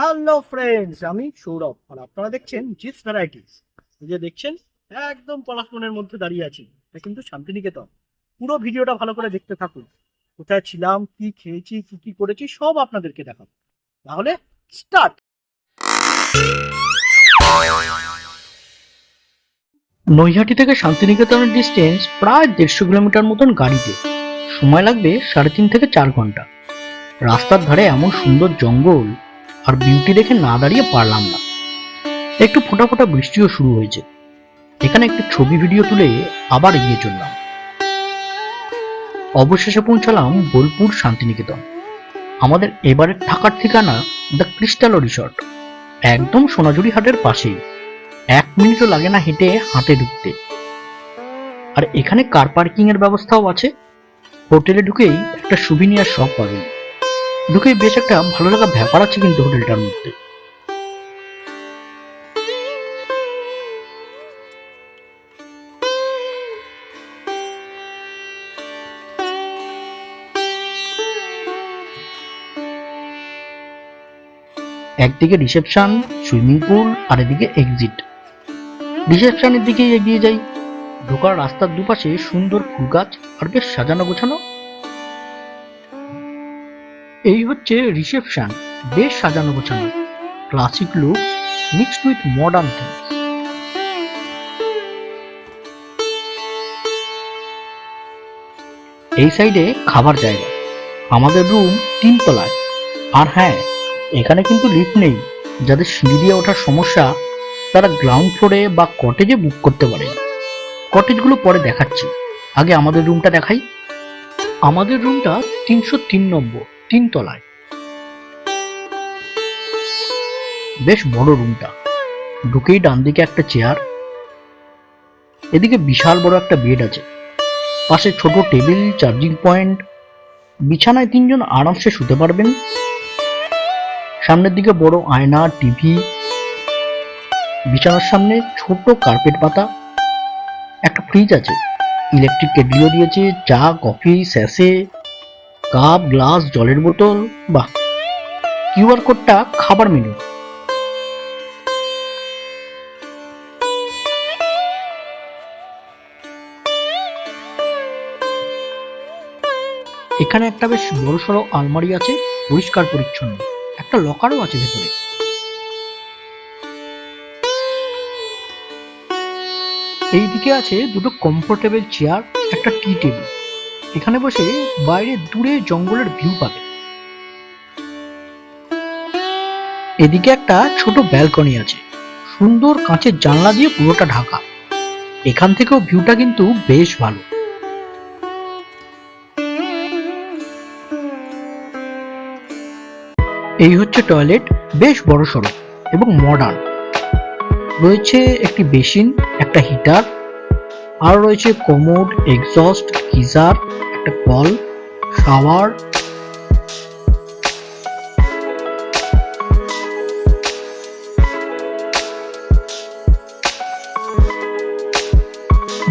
Hello friends আমি সৌরভ। আর আপনারা দেখছেন জিস ভ্যারাইটিস যে দেখছেন, একদম পলাশমনের মধ্যে দাঁড়িয়ে আছি। এটা কিন্তু শান্তিনিকেতন। পুরো ভিডিওটা ভালো করে দেখতে থাকুন। কোথায় ছিলাম, কি খেয়েছি, কি কি করেছি, সব আপনাদেরকে দেখাবো। তাহলে স্টার্ট। নৈহাটি থেকে শান্তিনিকেতনের ডিস্টেন্স প্রায় দেড়শো কিলোমিটার মতন গাড়িতে। সময় লাগবে সাড়ে তিন থেকে চার ঘণ্টা। রাস্তার ধারে এমন সুন্দর জঙ্গল আর বিউটি দেখে না দাঁড়িয়ে পারলাম না। একটু ফোটা ফোটা বৃষ্টিও শুরু হয়েছে। এখানে একটু ছবি ভিডিও তুলে আবার এগিয়ে চললাম। অবশেষে পৌঁছালাম বোলপুর শান্তিনিকেতন। আমাদের এবারের থাকার ঠিকানা দ্য ক্রিস্টালো রিসর্ট। একদম সোনাঝুরি হাটের পাশেই। এক মিনিটও লাগে না হেঁটে হাটে ঢুকতে। আর এখানে কার পার্কিং এর ব্যবস্থাও আছে? হোটেলে ঢুকেই একটা সুবিনিয়ার শপ পাবেন। ঢুকে বেশ একটা ভালো লাগা ব্যাপার আছে কিন্তু হোটেলটার মধ্যে। একদিকে রিসেপশন, সুইমিং পুল, আর এদিকে এক্সিট। রিসেপশনের দিকে এগিয়ে যাই। ঢোকার রাস্তার দুপাশে সুন্দর ফুল গাছ, আর বেশ সাজানো গোছানো এই হচ্ছে রিসেপশন, বেশ সাজানো গোছানো। Classic look, mixed with modern things. এই সাইডে খাবার জায়গা। আমাদের রুম তিন তলায় আর হ্যাঁ এখানে কিন্তু লিফট নেই। যাদের সিঁড়ি দিয়ে ওঠার সমস্যা, তারা গ্রাউন্ড ফ্লোরে বা কটেজে বুক করতে পারে। কটেজগুলো পরে দেখাচ্ছি। আগে আমাদের রুমটা দেখাই। আমাদের রুমটা তিনশো তিন নম্বর। তিন তলায় বেশ বড় রুমটা ঢুকেই ডান দিকে একটা চেয়ার। এদিকে বিশাল বড় একটা বেড আছে। পাশে ছোট টেবিল, চার্জিং পয়েন্ট। বিছানায় তিনজন আরামসে শুতে পারবেন। সামনের দিকে বড় আয়না, টিভি। বিছানার সামনে ছোট কার্পেট পাতা। একটা ফ্রিজ আছে। ইলেকট্রিক কেটলিও দিয়েছে, চা, কফি স্যাসে কাপ, গ্লাস, জলের বোতল, বাহ। কিউআর কোডটা খাবার মেনু। এখানে একটা বেশ বড় সড়ো আলমারি আছে, পরিষ্কার পরিচ্ছন্ন। একটা লকারও আছে ভেতরে। এইদিকে আছে দুটো কমফোর্টেবল চেয়ার একটা টি টেবিল এখানে বসে বাইরে দূরে জঙ্গলের ভিউ পাবে। এদিকে একটা ছোট ব্যালকনি আছে। সুন্দর কাঁচের জানলা দিয়ে পুরোটা ঢাকা। এখান থেকেও ভিউটা কিন্তু বেশ ভালো। এই হচ্ছে টয়লেট, বেশ বড় সড়ো এবং মডার্ন রয়েছে একটি বেসিন, একটা হিটার আর রয়েছে কোমোড এক্সস্ট গিজার একটা কল শাওয়ার।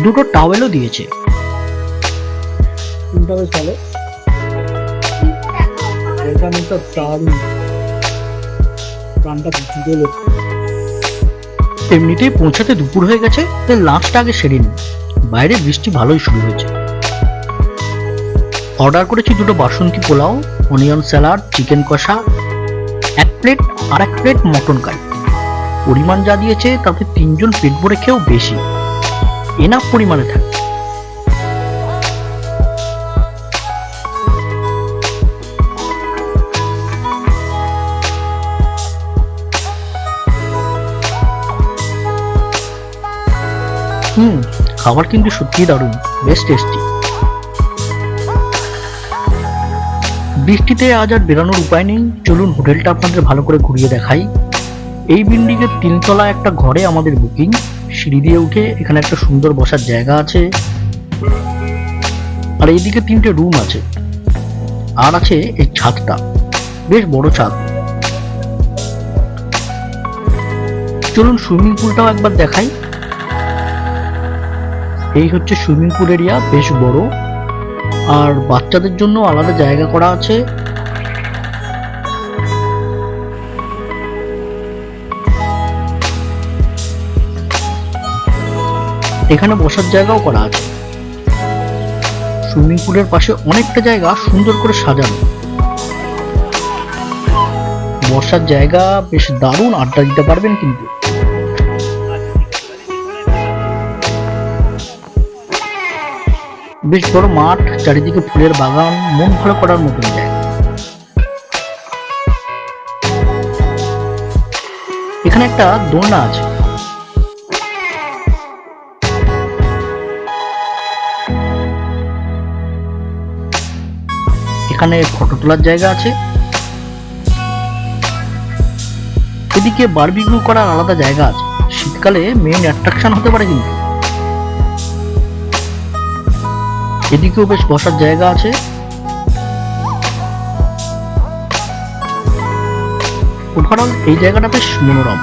দুটো টাওয়েলও দিয়েছে। তিনটা বেশ ভালো এখানে তো দারুণ প্রাণটা বুঝি এমনিতেই পৌঁছাতে দুপুর হয়ে গেছে তাই লাঞ্চটা আগে সেরে নিই বাইরে বৃষ্টি ভালোই শুরু হয়েছে। অর্ডার করেছি দুটো basanti pulao, onion salad, chicken কষা, এক প্লেট আর এক প্লেট মটন কারি। পরিমাণ যা দিয়েছে, তাতে তিনজন পেট ভরে খেয়েও বেশি। এনাফ পরিমাণে থাকে। হুম খাবার কিন্তু সত্যিই দারুণ, বেশ টেস্টি বৃষ্টিতে আজ আর বেরোনোর উপায় নেই, চলুন হোটেলটা আপনাদের ভালো করে ঘুরিয়ে দেখাই। এই বিল্ডিংয়ের তিনতলা একটা ঘরে আমাদের বুকিং সিঁড়ি দিয়ে উঠে এখানে একটা সুন্দর বসার জায়গা আছে। আর এইদিকে তিনটে রুম আছে। আর আছে এই ছাদটা, বেশ বড় ছাদ। চলুন সুইমিং পুলটাও একবার দেখাই। এই হচ্ছে সুইমিং পুল এরিয়া, বেশ বড়। আর বাচ্চাদের জন্য আলাদা জায়গা করা আছে। এখানে বসার জায়গাও করা আছে। সুইমিং পুলের পাশে অনেকটা জায়গা সুন্দর করে সাজানো। বসার জায়গা বেশ দারুণ, আড্ডা দিতে পারবেন কিন্তু। বেশ বড় মাঠ, চারিদিকে ফুলের বাগান, মন ভালো করার মতন জায়গা। এখানে একটা দোলনা আছে। এখানে ফটো তোলার জায়গা আছে। এদিকে বারবিকিউ করার আলাদা জায়গা আছে। শীতকালে মেইন অ্যাট্রাকশন হতে পারে কিন্তু। এদিকেও বেশ বসার জায়গা আছে। ওভারঅল এই জায়গাটা বেশ মনোরম।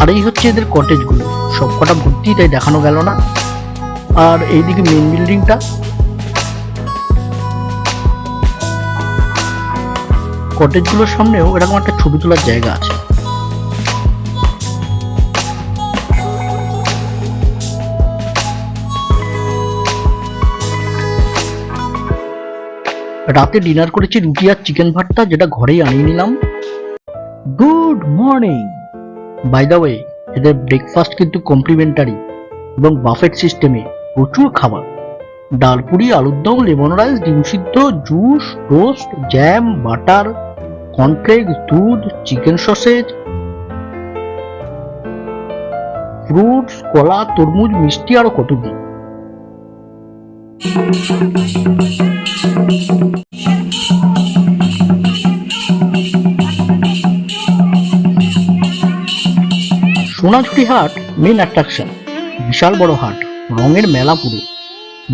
আর এই হচ্ছে এদের কটেজগুলো সব কটা ভর্তি, তাই দেখানো গেল না। আর এইদিকে মেন বিল্ডিংটা কটেজগুলোর সামনেও এরকম একটা ছবি তোলার জায়গা আছে। রাতে ডিনার করেছি রুটি আর চিকেন ভর্তা যেটা ঘরেই আনিয়ে নিলাম। Good morning by the way এদের ব্রেকফাস্ট কিন্তু কমপ্লিমেন্টারি এবং বাফেট সিস্টেমে প্রচুর খাবার। ডাল পুরি, আলুর দম লেমন রাইস ডিম সিদ্ধ juice toast jam butter cornflakes দুধ চিকেন সসেজ ফ্রুটস কলা, তরমুজ, মিষ্টি, আরও কত কি। সোনাঝুরি হাট মেন অ্যাট্রাকশন বিশাল বড় হাট, রঙের মেলা পুরো।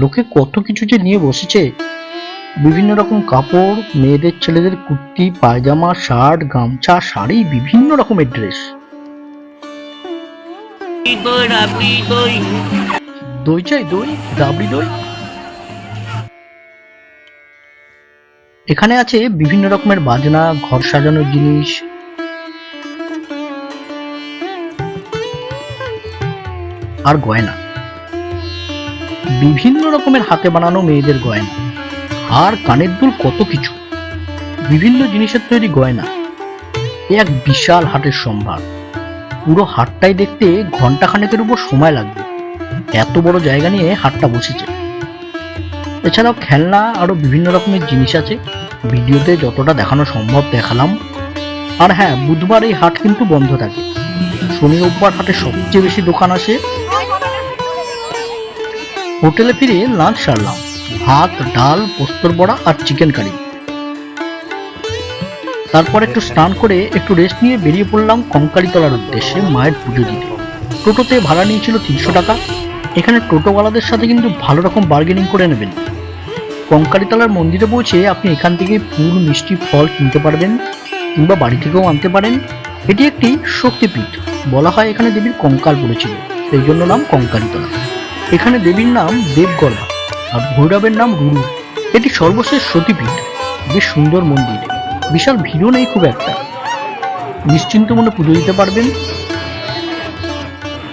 লোকে কত কিছু যে নিয়ে বসেছে। বিভিন্ন রকম কাপড়, মেয়েদের, ছেলেদের কুর্তি, পায়জামা, শার্ট, গামছা, শাড়ি, বিভিন্ন রকমের ড্রেস দই চাই, দই দই। এখানে আছে বিভিন্ন রকমের বাজনা, ঘর সাজানোর জিনিস আর গয়না। বিভিন্ন রকমের হাতে বানানো মেয়েদের গয়না। আর কানের দুল কত কিছু। বিভিন্ন জিনিসের তৈরি গয়না। এক বিশাল হাটের সম্ভার। পুরো হাটটাই দেখতে ঘণ্টা খানেকের উপর সময় লাগবে। এত বড় জায়গা নিয়ে হাটটা বসেছে। এছাড়াও খেলনা আরও বিভিন্ন রকমের জিনিস আছে। ভিডিওতে যতটা দেখানো সম্ভব দেখালাম। আর হ্যাঁ বুধবার এই হাট কিন্তু বন্ধ থাকে। শনি রোববার হাটে সবচেয়ে বেশি দোকান আসে হোটেলে ফিরে লাঞ্চ সারলাম। ভাত, ডাল, পোস্তর বড়া আর চিকেন কারি। তারপর একটু স্নান করে একটু রেস্ট নিয়ে বেরিয়ে পড়লাম কঙ্কালীতলার উদ্দেশ্যে মায়ের পুজো দিতে। টোটোতে ভাড়া নিয়েছিল তিনশো টাকা। এখানে টোটোওয়ালাদের সাথে কিন্তু ভালো রকম বার্গেনিং করে নেবেন। কঙ্কালীতলার মন্দিরে পৌঁছে আপনি এখান থেকে ফুল মিষ্টি, ফল কিনতে পারবেন কিংবা বাড়ি থেকেও আনতে পারেন। এটি একটি শক্তিপীঠ। বলা হয় এখানে দেবীর কঙ্কাল পড়েছিল। সেই জন্য নাম কঙ্কালীতলা। এখানে দেবীর নাম দেবগর্ভা আর ভৈরবের নাম রুরু। এটি সর্বশেষ সতীপীঠ। বেশ সুন্দর মন্দির। বিশাল ভিড়ও নেই খুব একটা। নিশ্চিন্ত মনে পুজো দিতে পারবেন।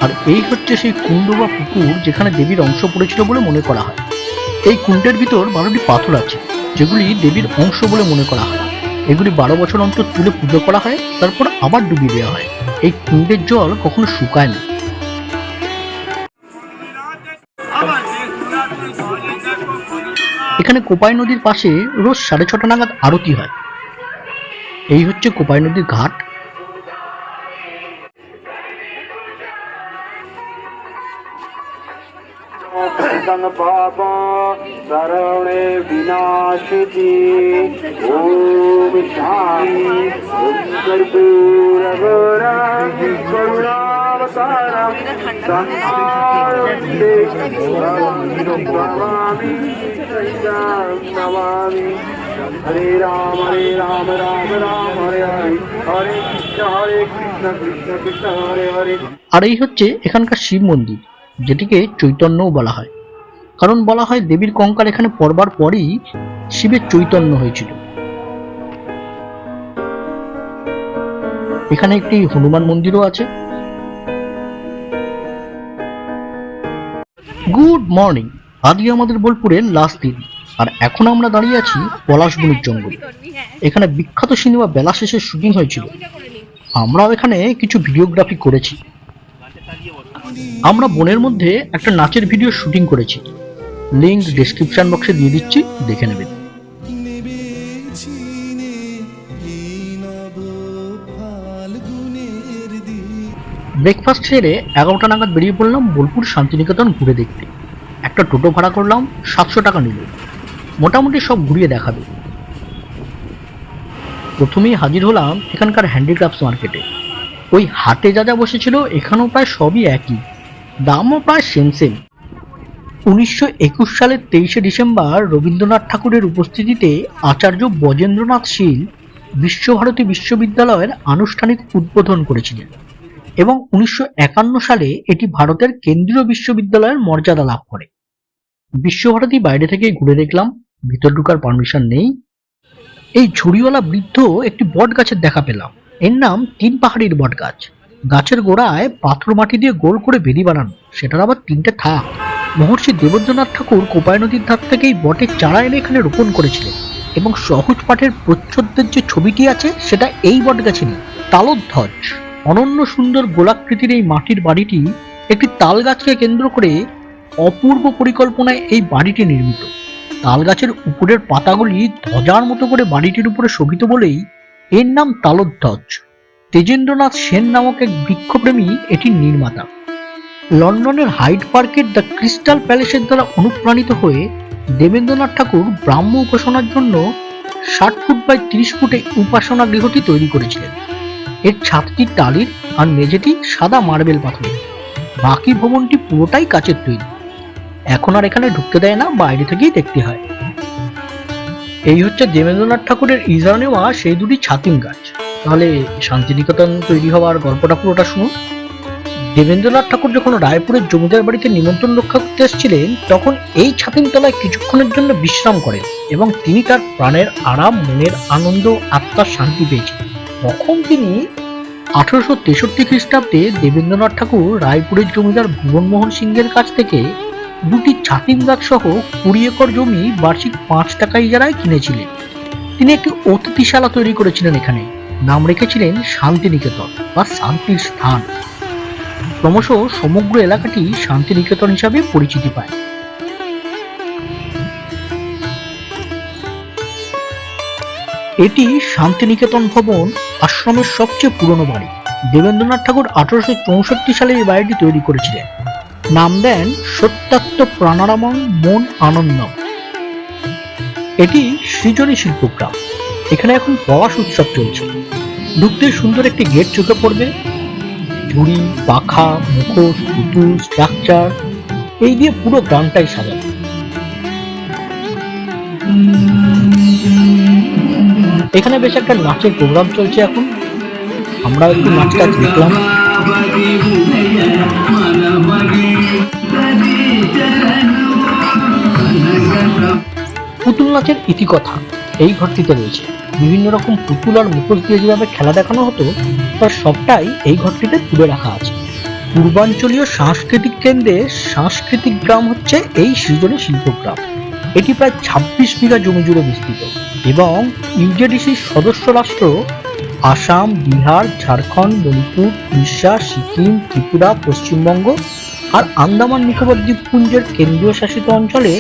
আর এই হচ্ছে সেই কুণ্ড বা পুকুর যেখানে দেবীর অংশ পড়েছিল বলে মনে করা হয়। এই কুণ্ডের ভিতর বারোটি পাথর আছে, যেগুলি দেবীর অংশ বলে মনে করা হয়। এগুলি বারো বছর অন্তর তুলে পুজো করা হয়, তারপর আবার ডুবিয়ে দেওয়া হয়। এই কুণ্ডের জল কখনো শুকায় না। এখানে কোপাই নদীর পাশে রোজ সাড়ে ছটা নাগাদ আরতি হয়। এই হচ্ছে কোপাই নদীর ঘাট। संपाप सर्वणे विनाशिति ॐ शान्ति कर्पूरगोरा करुणावतारं संहारन्ते नमामि नमामि हरे राम हरे राम राम राम हरे हरे हरे कृष्ण हरे कृष्ण कृष्ण कृष्ण हरे हरे আর এই হচ্ছে এখানকার শিব মন্দির যেটিকে চৈতন্যও বলা হয় কারণ বলা হয় দেবীর কঙ্কাল এখানে পড়বার পরই শিবের চৈতন্য হয়েছিল। এখানে একটি হনুমান মন্দিরও আছে। Good morning. আজকে আমাদের বোলপুরের লাস্ট দিন। আর এখন আমরা দাঁড়িয়ে আছি পলাশবনির জঙ্গলে। এখানে বিখ্যাত সিনেমা বেলা শেষে শুটিং হয়েছিল। আমরাও এখানে কিছু ভিডিওগ্রাফি করেছি। আমরা বনের মধ্যে একটা নাচের ভিডিও শুটিং করেছি। লিঙ্ক ডেসক্রিপশন বক্সে দিয়ে দিচ্ছি, দেখে নেবেন। ব্রেকফাস্ট সেরে এগারোটা নাগাদ বেরিয়ে পড়লাম বোলপুর শান্তিনিকেতন ঘুরে দেখতে। একটা টোটো ভাড়া করলাম, সাতশো টাকা নিল। মোটামুটি সব ঘুরিয়ে দেখাবে। প্রথমেই হাজির হলাম এখানকার হ্যান্ডিক্রাফটস মার্কেটে ওই হাটে যা যা বসেছিল, এখানেও প্রায় সবই একই। দামও প্রায় সেম সেম উনিশশো একুশ সালের তেইশে ডিসেম্বর রবীন্দ্রনাথ ঠাকুরের উপস্থিতিতে আচার্য বজেন্দ্রনাথ শীল বিশ্বভারতী বিশ্ববিদ্যালয়ের আনুষ্ঠানিক উদ্বোধন করেছিলেন এবং উনিশশো একান্ন সালে এটি ভারতের কেন্দ্রীয় বিশ্ববিদ্যালয়ের মর্যাদা লাভ করে। বিশ্বভারতী বাইরে থেকে ঘুরে দেখলাম, ভিতর ঢুকার পারমিশন নেই। এই ঝুড়িওয়ালা বৃদ্ধ একটি বট গাছের দেখা পেলাম। এর নাম তিন পাহাড়ির বট গাছ গাছের গোড়ায় পাথর মাটি দিয়ে গোল করে বেদি বানানো। সেটার আবার তিনটে থাক। মহর্ষি দেবেন্দ্রনাথ ঠাকুর কোপাই নদীর ধার থেকেই বটের চারা এনে এখানে রোপণ করেছিলেন এবং সহজ পাঠের প্রচ্ছদের যে ছবিটি আছে, সেটা এই বট গাছেরই তালধ্বজ। অনন্য সুন্দর গোলাকৃতির এই মাটির বাড়িটি একটি তাল গাছকে কেন্দ্র করে অপূর্ব পরিকল্পনায় এই বাড়িটি নির্মিত। তাল গাছের উপরের পাতাগুলি ধ্বজার মতো করে বাড়িটির উপরে শোভিত বলেই এর নাম তালধ্বজ। তেজেন্দ্রনাথ সেন নামক এক বৃক্ষপ্রেমী এটির নির্মাতা। লন্ডনের হাইড পার্কের দ্য ক্রিস্টাল প্যালেসের দ্বারা অনুপ্রাণিত হয়ে দেবেন্দ্রনাথ ঠাকুর ব্রাহ্ম উপাসনার জন্য ষাট ফুট বাই তিরিশ ফুটে উপাসনা গৃহটি তৈরি করেছিলেন। এর ছাদটি টালির আর মেঝেটি সাদা মার্বেল পাথরের। বাকি ভবনটি পুরোটাই কাচের তৈরি। এখন আর এখানে ঢুকতে দেয় না, বাইরে থেকেই দেখতে হয়। এই হচ্ছে দেবেন্দ্রনাথ ঠাকুরের ইজারা নেওয়া সেই দুটি ছাতিম গাছ। তাহলে শান্তিনিকেতন তৈরি হওয়ার গল্পটা পুরোটা শুনুন। দেবেন্দ্রনাথ ঠাকুর যখন রায়পুরের জমিদার বাড়িতে নিমন্ত্রণ রক্ষা করতে এসেছিলেন, তখন এই ছাতিম তলায় কিছুক্ষণের জন্য বিশ্রাম করেন এবং তিনি তার প্রাণের আরাম, মনের আনন্দ, আত্মার শান্তি পেয়েছিলেন তখন তিনি আঠারোশো তেষট্টি খ্রিস্টাব্দে দেবেন্দ্রনাথ ঠাকুর রায়পুরের জমিদার ভুবনমোহন সিংহের কাছ থেকে দুটি ছাতিম গাছ সহ কুড়ি একর জমি বার্ষিক পাঁচ টাকা ইজারায় কিনেছিলেন। তিনি একটি অতিথিশালা তৈরি করেছিলেন এখানে। নাম রেখেছিলেন শান্তিনিকেতন বা শান্তির স্থান। ক্রমশ সমগ্র এলাকাটি শান্তিনিকেতন হিসাবে পরিচিতি পায়। এটি শান্তিনিকেতন ভবন আশ্রমের সবচেয়ে পুরনো বাড়ি। দেবেন্দ্রনাথ ঠাকুর আঠারোশো চৌষট্টি সালে এই বাড়িটি তৈরি করেছিলেন। নাম দেন সত্যাত্ম প্রাণারামন মন আনন্দম এটি সৃজনী শিল্পগ্রাম এখানে এখন প্রবাস উৎসব চলছে। ঢুকতে সুন্দর একটি গেট চোখে পড়বে। ঝুড়ি, পাখা, মুখোশ, পুতুল, স্ট্রাকচার, এই দিয়ে পুরো গ্রামটাই সাজানো। এখানে বেশ একটা নাচের প্রোগ্রাম চলছে এখন। আমরা একটু নাচ টাচ দেখলাম। পুতুল নাচের ইতিকথা এই ঘরটিতে রয়েছে। বিভিন্ন রকম পুতুল আর মুখোশ দিয়ে যেভাবে খেলা দেখানো হতো, তার সবটাই এই ঘরটিতে তুলে রাখা আছে। পূর্বাঞ্চলীয় সাংস্কৃতিক কেন্দ্রে সাংস্কৃতিক গ্রাম হচ্ছে এই সৃজনী শিল্পগ্রাম। এটি প্রায় ছাব্বিশ বিঘা জমি জুড়ে বিস্তৃত এবং ইউজেডিসির সদস্য রাষ্ট্র আসাম, বিহার, ঝাড়খণ্ড, মণিপুর, উড়িষ্যা, সিকিম, ত্রিপুরা, পশ্চিমবঙ্গ আর আন্দামান নিকোবর দ্বীপপুঞ্জের কেন্দ্রীয় শাসিত অঞ্চলে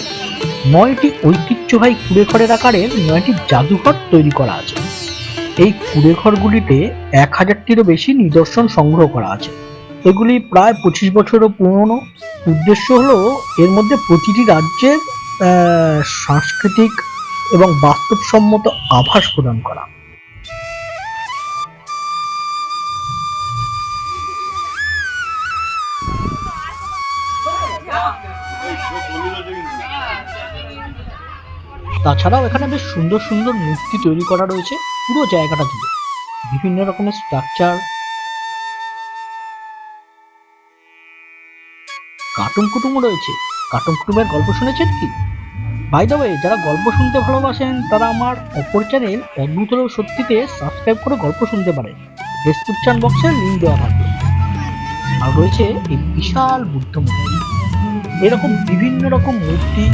নয়টি ঐতিহ্যবাহী কুড়েঘরের আকারের নয়টি জাদুঘর তৈরি করা আছে। এই কুড়েঘরগুলিতে এক হাজারটিরও বেশি নিদর্শন সংগ্রহ করা আছে। এগুলি প্রায় পঁচিশ বছরও পুরনো। উদ্দেশ্য হলো এর মধ্যে প্রতিটি রাজ্যের সাংস্কৃতিক এবং বাস্তবসম্মত আভাস প্রদান করা। তাছাড়াও এখানে বেশ সুন্দর সুন্দর মূর্তি তৈরি করা রয়েছে পুরো জায়গাটা জুড়ে। বিভিন্ন রকমের স্ট্রাকচার কার্টুন কুটুমও রয়েছে। কার্টুন কুটুমের গল্প শুনেছেন কি? বাই দ্য ওয়ে যারা গল্প শুনতে ভালোবাসেন, তারা আমার অপর চ্যানেল অদ্ভুত সত্যিতে সাবস্ক্রাইব করে গল্প শুনতে পারেন। ডেসক্রিপশন বক্সে লিঙ্ক দেওয়া থাকবে। আর রয়েছে এই বিশাল বুদ্ধ মন্দির এরকম বিভিন্ন রকম মূর্তি,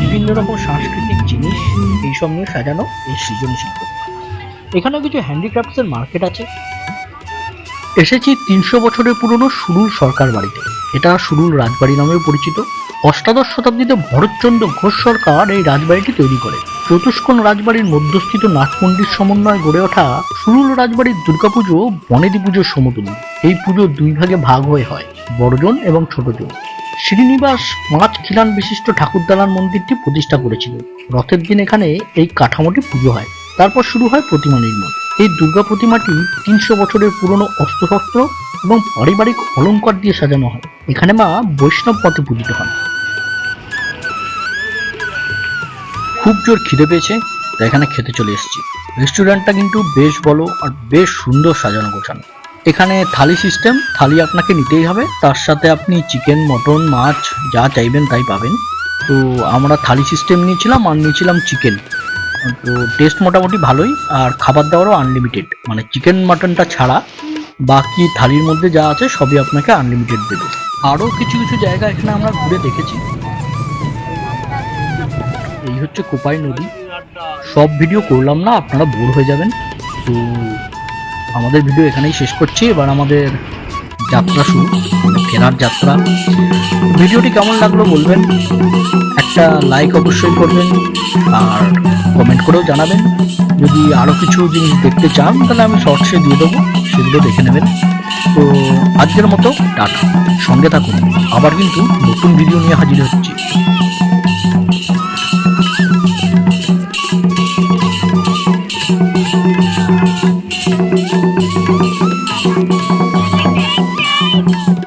বিভিন্ন রকম সাংস্কৃতিক জিনিস এইসব নিয়ে সাজানো এই সৃজনী শিল্প এখানে কিছু হ্যান্ডিক্রাফটসের মার্কেট আছে। এসেছি তিনশো বছরের পুরনো সুরুল সরকার বাড়িতে। এটা সুরুল রাজবাড়ি নামেও পরিচিত। অষ্টাদশ শতাব্দীতে ভরতচন্দ্র ঘোষ সরকার এই রাজবাড়িটি তৈরি করে চতুষ্কোণ রাজবাড়ির মধ্যস্থিত নাটমন্ডির সমন্বয়ে গড়ে ওঠা সুরুল রাজবাড়ির দুর্গাপুজো বনেদি পুজোর সমতুল্য। এই পুজো দুই ভাগে ভাগ হয়ে হয়, বড়জন এবং ছোটজন। শ্রীনিবাস পাঁচ খিলান বিশিষ্ট ঠাকুরদালান মন্দিরটি প্রতিষ্ঠা করেছিল। রথের দিন এখানে এই কাঠামোটি পুজো হয়। তারপর শুরু হয় প্রতিমা নির্মাণ। এই দুর্গা প্রতিমাটি তিনশো বছরের পুরনো অস্ত্রশস্ত্র এবং পারিবারিক অলংকার দিয়ে সাজানো হয়। এখানে মা বৈষ্ণব পথে পূজিত হন। খুব জোর খিদে পেয়েছে, তাই এখানে খেতে চলে এসেছি। রেস্টুরেন্টটা কিন্তু বেশ বড় আর বেশ সুন্দর সাজানো গোছানো। এখানে থালি সিস্টেম থালি আপনাকে নিতেই হবে। তার সাথে আপনি চিকেন মটন মাছ, যা চাইবেন তাই পাবেন। তো আমরা থালি সিস্টেম নিয়েছিলাম আর নিয়েছিলাম চিকেন তো টেস্ট মোটামুটি ভালোই, আর খাবার দাবারও আনলিমিটেড মানে চিকেন মাটনটা ছাড়া বাকি থালির মধ্যে যা আছে সবই আপনাকে আনলিমিটেড দেবে। আরও কিছু কিছু জায়গা এখানে আমরা ঘুরে দেখেছি। এই হচ্ছে কোপাই নদী। সব ভিডিও করলাম না, আপনারা বোর হয়ে যাবেন। তো আমাদের ভিডিও এখানেই শেষ করছি। এবার আমাদের যাত্রা শুরু মানে ফেরার যাত্রা। ভিডিওটি কেমন লাগল বলবেন? একটা লাইক অবশ্যই করবেন, আর কমেন্ট করেও জানাবেন। যদি আরও কিছু জিনিস দেখতে চান, তাহলে আমি শর্টসে দিয়ে দেবো, সেগুলো দেখে নেবেন। তো আজকের মতো, টাটা। সঙ্গে থাকুন। আবার কিন্তু নতুন ভিডিও নিয়ে হাজির হচ্ছি।